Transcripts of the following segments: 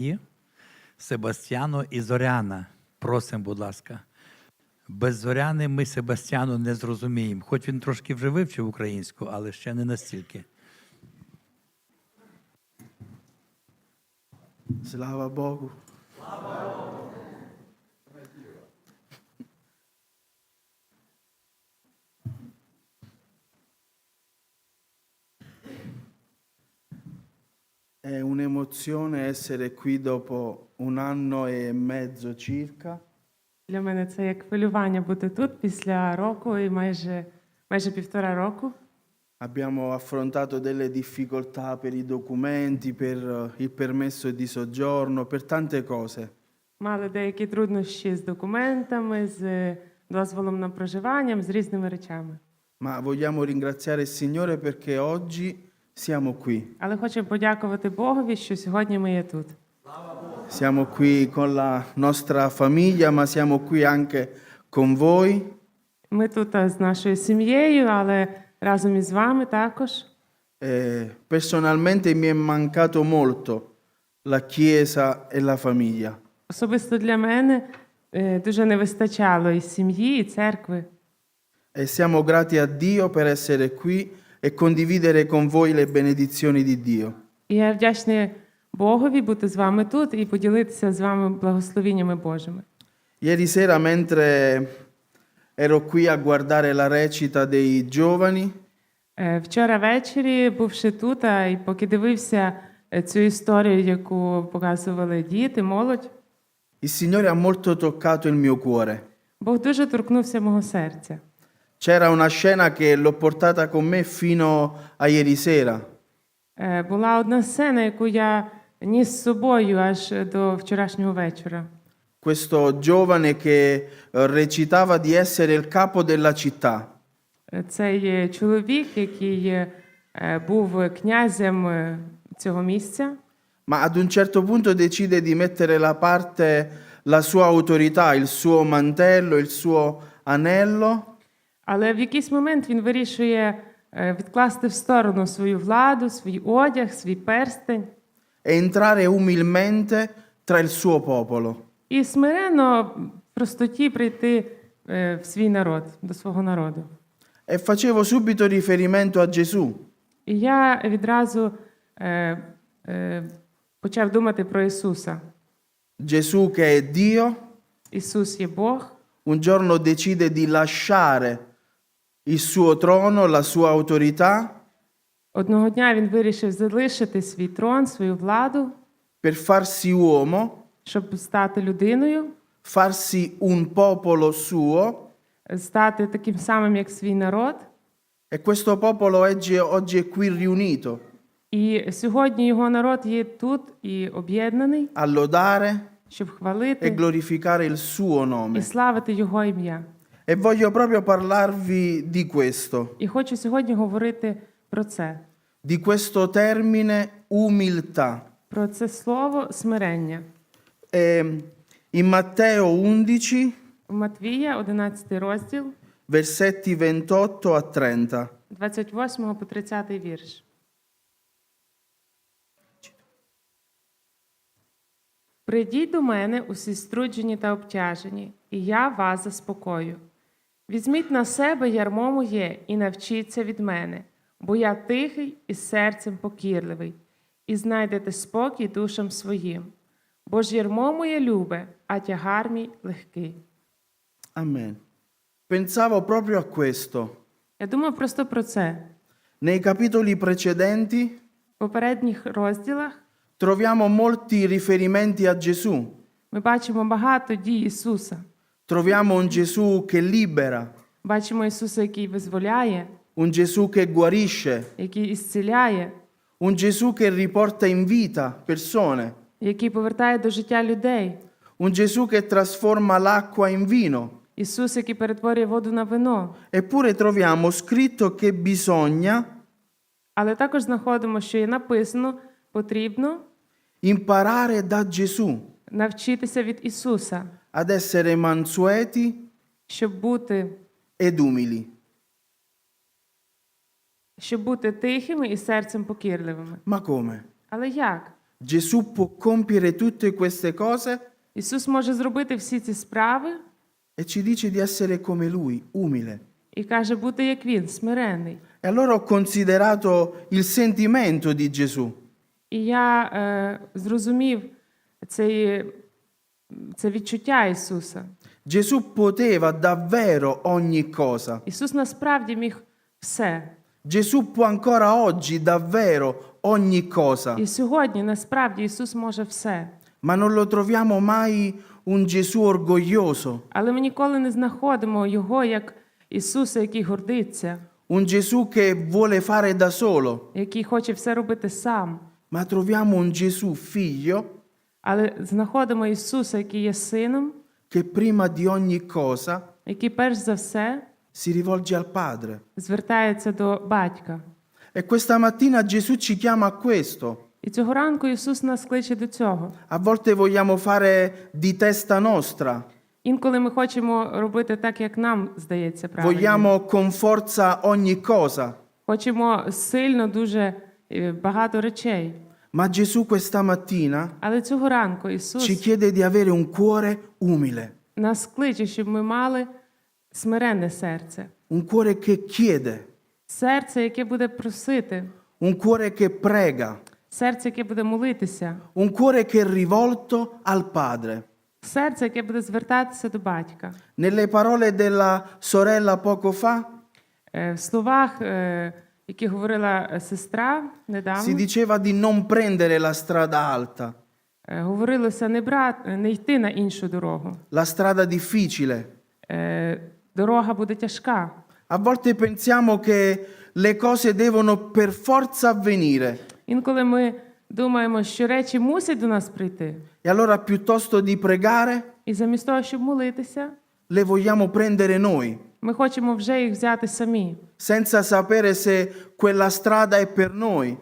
І Себастьяно і Зоряна. Просимо, будь ласка. Без Зоряни ми Себастьяну не зрозуміємо. Хоч він трошки вже вивчив українську, але ще не настільки. Слава Богу. È un'emozione essere qui dopo un anno e mezzo circa. Для мене це як хвилювання бути тут після року і майже, майже півтора року. Abbiamo affrontato delle difficoltà per i documenti, per eh, il permesso di soggiorno, per tante cose. Мали деякі труднощі з документами, з е, дозволом на проживанням, з різними речами. Ma vogliamo ringraziare il Signore perché oggi siamo qui. Але хочу подякувати Богові, що сьогодні ми є тут. Siamo qui con la nostra famiglia, ma siamo qui anche con voi. Ми тут е, з нашою сім'єю, але разом із вами також. Eh, personalmente mi è mancato molto la Chiesa e la famiglia. Особисто для мене е, дуже не вистачало і сім'ї, і церкви. E siamo grati a Dio per essere qui e condividere con voi le benedizioni di Dio. І я вдячна Богові бути з вами тут і поділитися з вами благословіннями Божими. Ieri sera, mentre ero qui a guardare la recita dei giovani, Е, Вчора ввечері, бувши тут, а і поки дивився е, цю історію, яку показували діти, молодь, il Signore ha molto toccato il mio cuore. Бог дуже торкнувся мого серця. C'era una scena che l'ho portata con me fino a ieri sera. Е, Була одна сцена, яку я ніс з собою аж до вчорашнього вечора. Questo giovane che eh, recitava di essere il capo della città. Е, Цей е, чоловік, який е, е, був князем е, цього місця, ma ad un certo punto decide di mettere da parte la sua autorità, il suo mantello, il suo anello але в якийсь момент він вирішує е, відкласти в сторону свою владу, свій одяг, свій перстень. e entrare umilmente tra il suo popolo. І смиренно в простоті прийти е, в свій народ, до свого народу. E facevo subito riferimento a Gesù, І я відразу е, е, почав думати про Ісуса. Gesù che è Dio, Ісус є Бог, un giorno decide di lasciare il suo trono, la sua autorità, Одного дня він вирішив залишити свій трон, свою владу, per farsi uomo, щоб стати людиною, farsi un popolo suo, стати таким самим, як свій народ. e questo popolo oggi, oggi è qui riunito І сьогодні його народ є тут і об'єднаний, a lodare щоб e хвалити glorificare il suo і nome. славити його ім'я. E voglio proprio parlarvi di questo, І хочу сьогодні говорити про це, di questo termine umiltà. про це слово смирення. E in Matteo 11, У Матвія, 11 розділ, versetti 28 a 30. 28 по 30 вірш. Прийдіть до мене усі струджені та обтяжені, і я вас заспокою. Візьміть на себе ярмо моє і навчіться від мене, бо я тихий і серцем покірливий, і знайдете спокій душам своїм. Бо ж ярмо моє любе, а тягар мій легкий. Amen. Pensavo proprio a questo. Я думаю просто про це. Nei capitoli precedenti В попередніх розділах troviamo molti riferimenti a Gesù. Ми бачимо багато дій Ісуса. Troviamo un Gesù che libera, Бачимо Ісуса, який визволяє, un Gesù che guarisce, який ісціляє, un Gesù che riporta in vita persone, який повертає до життя людей. un Gesù che trasforma l'acqua in vino. Ісус, який перетворює воду на вино. Eppure troviamo scritto che bisogna Але також знаходимо, що є написано, потрібно imparare da Gesù навчитися від Ісуса, ad essere mansueti щоб бути, ed umili. щоб бути тихими і серцем покірливими. Ma come? Але як? Gesù può compiere tutte queste cose Ісус може зробити всі ці справи e ci dice di essere come Lui, umile. і каже бути як він, смиренний. E allora ho considerato il sentimento di Gesù. І я е, зрозумів цей, це відчуття Ісуса. Gesù poteva davvero ogni cosa. Ісус насправді міг все. Gesù può ancora oggi davvero ogni cosa, І сьогодні насправді Ісус може все. ma non lo troviamo mai un Gesù orgoglioso, Але ми ніколи не знаходимо Його як Ісуса, який гордиться, un Gesù che vuole fare da solo, який хоче все робити сам. ma troviamo un Gesù figlio Але знаходимо Ісуса, який є сином, che prima di ogni cosa який перш за все si rivolge al Padre. звертається до батька. E questa mattina Gesù ci chiama a questo. І цього ранку Ісус нас кличе до цього. A volte vogliamo fare di testa nostra, Інколи ми хочемо робити так, як нам здається правильно. vogliamo con forza ogni cosa, Хочемо сильно дуже е, багато речей. ma Gesù questa mattina Але цього ранку ci Ісус chiede di avere un cuore umile, нас кличе, щоб ми мали смиренне серце. un cuore che chiede, Серце, яке буде просити, un cuore che prega, серце, яке буде молитися, un cuore che è rivolto al Padre. серце, яке буде звертатися до батька. Nelle parole della sorella poco fa Е, В словах, е, які говорила е, сестра si недавно, diceva di non prendere la strada alta, е, говорилося не брат, не йти на іншу дорогу. la strada difficile. Е, Дорога буде тяжка. A volte pensiamo che le cose devono per forza avvenire Інколи ми думаємо, що речі мусять до нас прийти. e allora piuttosto di pregare І замість того, щоб молитися, le vogliamo prendere noi, Ми хочемо вже їх взяти самі, senza sapere se quella strada è per noi.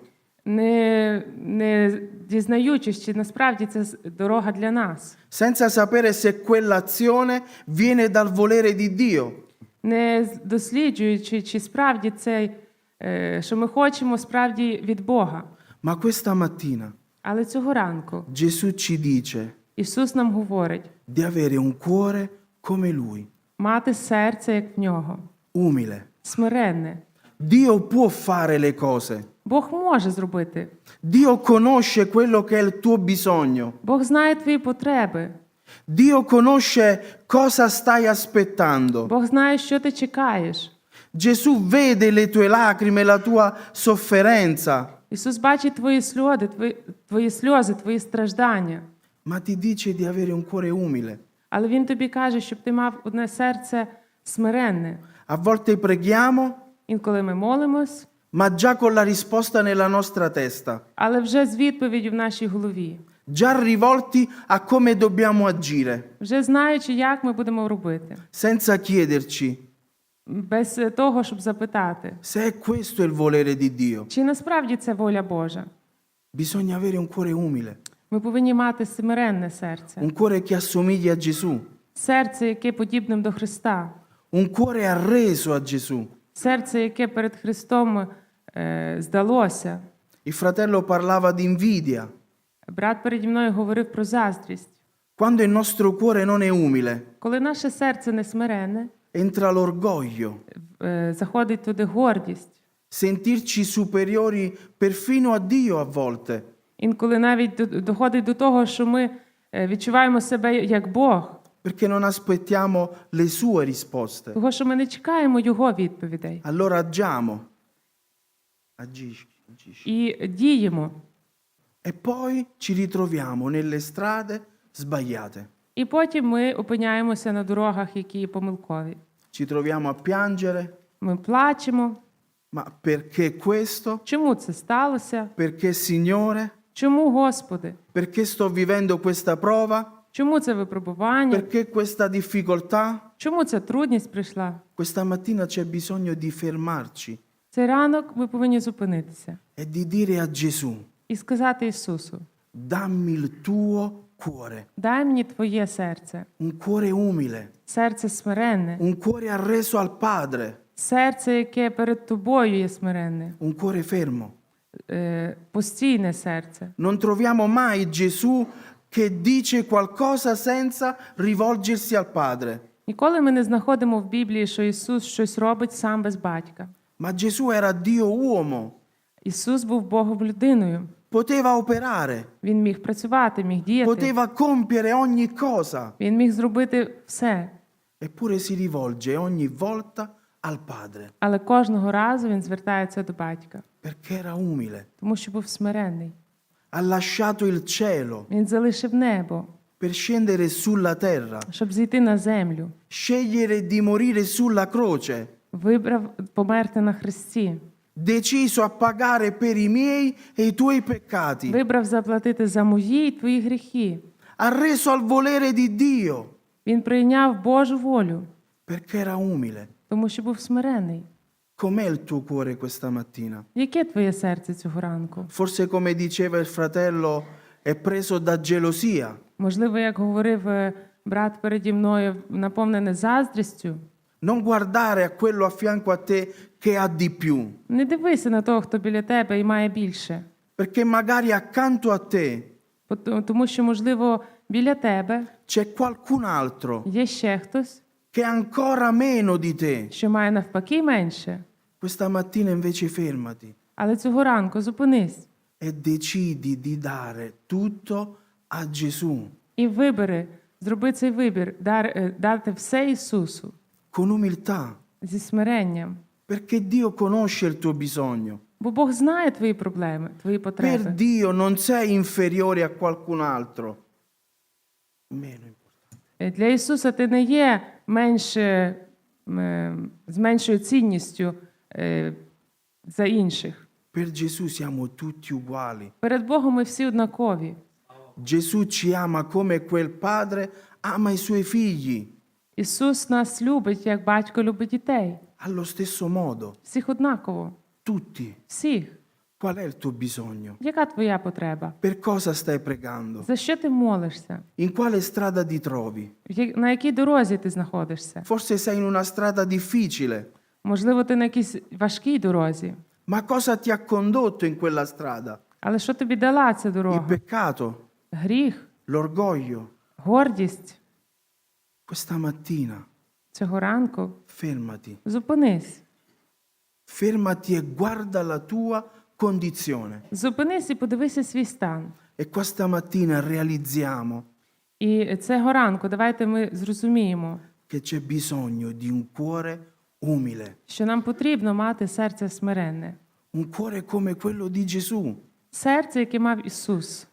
не, не дізнаючись, чи насправді це дорога для нас, senza sapere se quell'azione viene dal volere di Dio. не з- досліджуючи, чи справді це, е, що ми хочемо справді від Бога. Ma questa mattina Але цього ранку Gesù ci dice Ісус нам говорить di avere un cuore come Lui, мати серце, як в нього, umile. смиренне. Dio può fare le cose. Бог може зробити. Dio conosce quello che è il tuo bisogno. Бог знає твої потреби. Dio conosce cosa stai aspettando. Бог знає, що ти чекаєш. Gesù vede le tue lacrime, la tua sofferenza, Ісус бачить твої сльози, твої, твої сльози, твої страждання. ma ti dice di avere un cuore umile. Але Він тобі каже, щоб ти мав одне серце смиренне. A volte preghiamo, Інколи ми молимось, ma già con la risposta nella nostra testa. але вже з відповіддю в нашій голові, già rivolti a come dobbiamo agire, вже знаючи, як ми будемо робити, senza chiederci без того, щоб запитати, se è questo il volere di Dio. чи насправді це воля Божа. Bisogna avere un cuore umile, Ми повинні мати смиренне серце, un cuore che assomiglia a Gesù, серце, яке подібним до Христа, un cuore arreso a Gesù. серце, яке перед Христом е, здалося. Il fratello parlava di invidia. Брат переді мною говорив про заздрість. Quando il nostro cuore non è umile, Коли наше серце не смирене, entra l'orgoglio, е, заходить туди гордість. sentirci superiori perfino a Dio a volte. Інколи навіть доходить до того, що ми е, відчуваємо себе як Бог, perché non aspettiamo le sue risposte. того, що ми не чекаємо Його відповідей Allora agiamo, agisci, agisci. і діємо. E poi ci ritroviamo nelle strade sbagliate. І потім ми опиняємося на дорогах, які помилкові. Ci troviamo a piangere, Ми плачемо. ma perché questo? Чому це сталося? Perché Signore? Чому, Господи? Perché sto vivendo questa prova? Чому це випробування? Perché questa difficoltà? Чому ця трудність прийшла? Questa mattina c'è bisogno di fermarci Цей ранок ми повинні зупинитися e di dire a Gesù, і сказати Ісусу: dammi il tuo cuore, дай мені Твоє серце, un cuore umile, серце смиренне, un cuore arreso al Padre, серце, яке перед тобою є смиренне, un cuore fermo, Е, постійне серце. Non troviamo mai Gesù che dice qualcosa senza rivolgersi al Padre. Ніколи ми не знаходимо в Біблії, що Ісус щось робить сам без батька. Ma Gesù era Dio uomo, Ісус був Богом людиною. poteva operare, Він міг працювати, міг діяти. poteva compiere ogni cosa, Він міг зробити все. eppure si rivolge ogni volta al Padre, Але кожного разу він звертається до батька, perché era umile. тому що був смиренний. Ha lasciato il cielo Він залишив небо, per scendere sulla terra, щоб зійти на землю. scegliere di morire sulla croce, Вибрав померти на хресті. deciso a pagare per i miei e i tuoi peccati, Вибрав заплатити за мої і твої гріхи. ha reso al volere di Dio, Він прийняв Божу волю, perché era umile. тому що був смирений. Com'è il tuo cuore questa mattina? Яке твоє серце цього ранку? Forse come diceva il fratello, è preso da gelosia, Можливо, як говорив е, брат переді мною, наповнене заздрістю. non guardare a quello a fianco a te che ha di più, Не дивися на того, хто біля тебе і має більше. perché magari accanto a te Бо то- Тому що, можливо, біля тебе c'è qualcun altro є ще хтось, che ha ancora meno di te. що має навпаки менше. Questa mattina invece fermati Але цього ранку зупинись e decidi di dare tutto a Gesù і вибери, зроби цей вибір, дар, е, дати все Ісусу con umiltà, зі смиренням. perché Dio conosce il tuo bisogno. Бо Бог знає твої проблеми, твої Per потреби. Dio non sei inferiore a qualcun altro. Meno importante. Е, Для Ісуса ти не є менше, м, з меншою цінністю е, за інших. Per Gesù siamo tutti uguali. Перед Богом ми всі однакові. Gesù ci ama come quel padre ama i suoi figli, Ісус нас любить, як батько любить дітей. allo stesso modo, Всіх однаково. tutti. Всіх. Qual è il tuo bisogno? Яка твоя потреба? Per cosa stai pregando? За що ти молишся? In quale strada ti trovi? В я- На якій дорозі ти знаходишся? Forse sei in una strada difficile, Можливо, ти на якійсь важкій дорозі. ma cosa ti ha condotto in quella strada? Але що тобі дала ця Il дорога? peccato, Гріх, l'orgoglio. гордість. Questa mattina Цього ранку fermati, зупинись. fermati e guarda la tua condizione. Зупинись і подивися свій стан. E questa mattina realizziamo І цього ранку давайте ми зрозуміємо, che c'è bisogno di un cuore umile, що нам потрібно мати серце смиренне. un cuore come quello di Gesù. Серце, яке мав Ісус.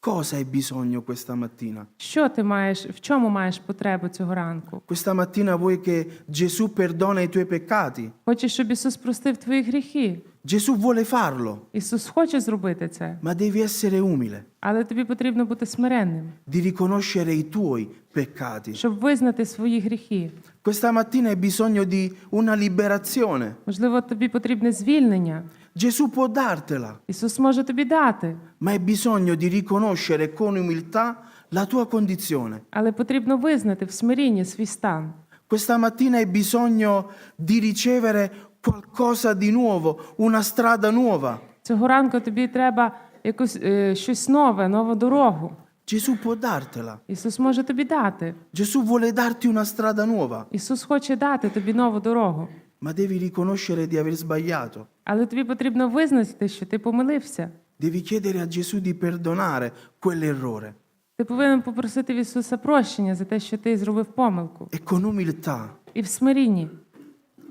Cosa hai bisogno questa mattina? Що ти маєш, в чому маєш потребу цього ранку? Questa mattina vuoi che Gesù perdona i tuoi peccati? Хочеш, щоб Ісус простив твої гріхи? Gesù vuole farlo, Ісус хоче зробити це, ma devi essere umile, але тобі потрібно бути смиренним, di riconoscere i tuoi peccati. щоб визнати свої гріхи. Questa mattina hai bisogno di una liberazione. Можливо, тобі потрібне звільнення. Gesù può dartela, Ісус може тобі дати, ma hai bisogno di riconoscere con umiltà la tua condizione. але потрібно визнати в смирінні свій стан. Questa mattina hai bisogno di ricevere qualcosa di nuovo, una strada nuova. Цього ранку тобі треба якусь е, щось нове, нову дорогу. Gesù può dartela. Ісус може тобі дати. Gesù vuole darti una strada nuova, Ісус хоче дати тобі нову дорогу. ma devi riconoscere di aver sbagliato. Але тобі потрібно визнати, що ти помилився. Devi chiedere a Gesù di perdonare quell'errore Ти повинен попросити в Ісуса прощення за те, що ти зробив помилку. e con umiltà І в смирінні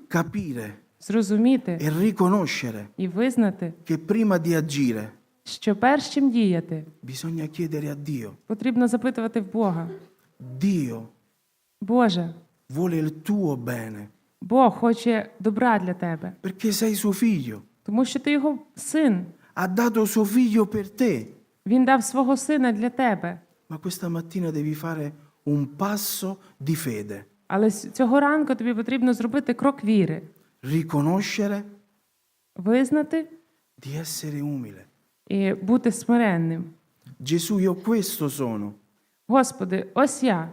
capire зрозуміти e riconoscere і визнати, che prima di agire що перш чим діяти, bisogna chiedere a Dio. потрібно запитувати в Бога. Dio Боже, vuole il tuo bene Бог хоче добра для тебе, perché sei suo figlio. тому що ти його син. Ha dato suo figlio per te. Він дав свого сина для тебе. Ma questa mattina devi fare un passo di fede, Але с- цього ранку тобі потрібно зробити крок віри, riconoscere визнати di essere umile. і бути смиренним. Gesù, io questo sono, Господи, ось я,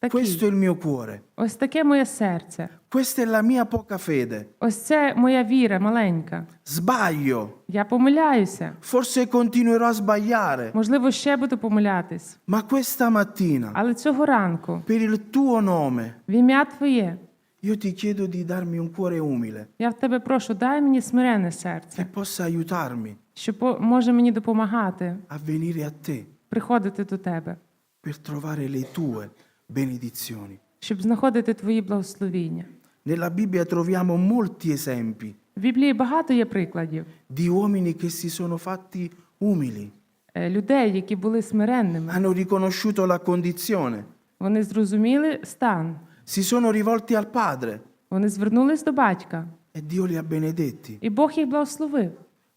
questo такий, è il mio cuore, ось таке моє серце. Questa è la mia poca fede. Ось це моя віра маленька. Sbaglio. Я помиляюся. Forse continuerò a sbagliare. Можливо, ще буду помилятись. Ma questa mattina, Але цього ранку, per il tuo nome, в ім'я Твоє, io ti chiedo di darmi un cuore umile я в тебе прошу, дай мені смирене серце, che possa aiutarmi що по- може мені допомагати a venire a te приходити до тебе, per trovare le tue benedizioni. щоб знаходити Твої благословіння. Nella Bibbia troviamo molti esempi В Біблії багато є прикладів di uomini che si sono fatti umili, е, людей, які були смиренними. hanno riconosciuto la condizione, Вони зрозуміли стан, si sono rivolti al Padre вони звернулись до батька, e Dio li ha benedetti. і Бог їх благословив.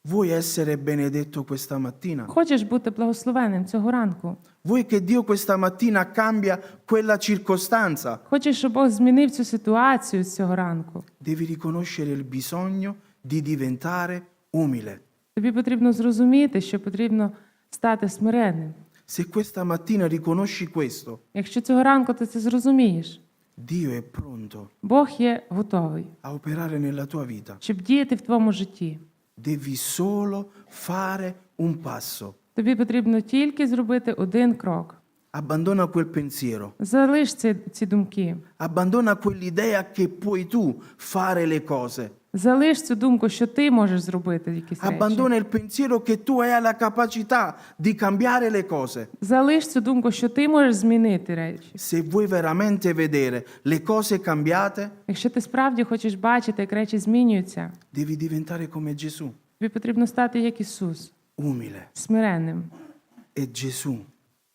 Vuoi essere benedetto questa mattina? Хочеш бути благословенним цього ранку? Vuoi che Dio questa mattina cambia quella circostanza? Хочеш, щоб Бог змінив цю ситуацію з цього ранку? Devi riconoscere il bisogno di diventare umile. Тобі потрібно зрозуміти, що потрібно стати смиренним. Se questa mattina riconosci questo, Якщо цього ранку ти це зрозумієш, Dio è pronto Бог є готовий, a operare nella tua vita. щоб діяти в твоєму житті. Devi solo fare un passo. Тобі потрібно тільки зробити один крок. Abbandona quel pensiero, Залиш ці, ці думки. abbandona quell'idea che puoi tu fare le cose. Залиш цю думку, що ти можеш зробити якісь речі. Abbandona il pensiero che tu hai la capacità di cambiare le cose. Залиш цю думку, що ти можеш змінити речі. Se vuoi veramente vedere le cose cambiate, Якщо ти справді хочеш бачити, як речі змінюються, devi diventare come Gesù, тобі потрібно стати як Ісус, umile. смиренним. È Gesù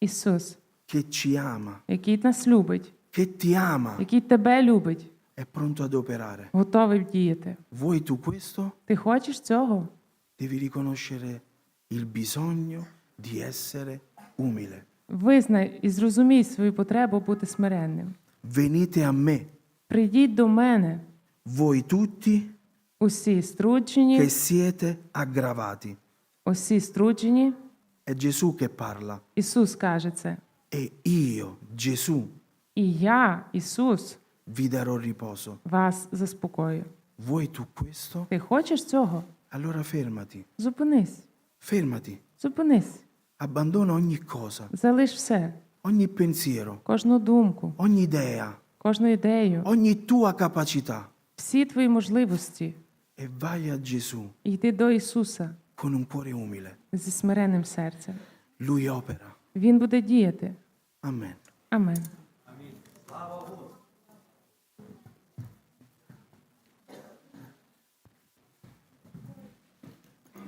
Ісус, che ci ama, який нас любить, che ti ama, який тебе любить, è pronto ad operare. готовий діяти. Vuoi tu questo? Ти хочеш цього? Devi riconoscere il bisogno di essere umile. Визнай і зрозумій свою потребу бути смиренним. Venite a me, Прийдіть до мене, voi tutti усі che siete aggravati. усі струджені. È Gesù che parla. Ісус каже це. E io, Gesù, І я, Ісус, vi darò riposo. вас заспокою. Vuoi tu questo? Ти хочеш цього? Allora fermati, Зупинись, fermati. зупинись, Abbandona ogni cosa, залиш все, ogni pensiero, кожну думку, ogni idea, кожну ідею, ogni tua capacità всі твої можливості. e vai a Gesù І йди до Ісуса con un cuore umile. зі смиренним серцем. Lui opera. Він буде діяти. Amen. Амен.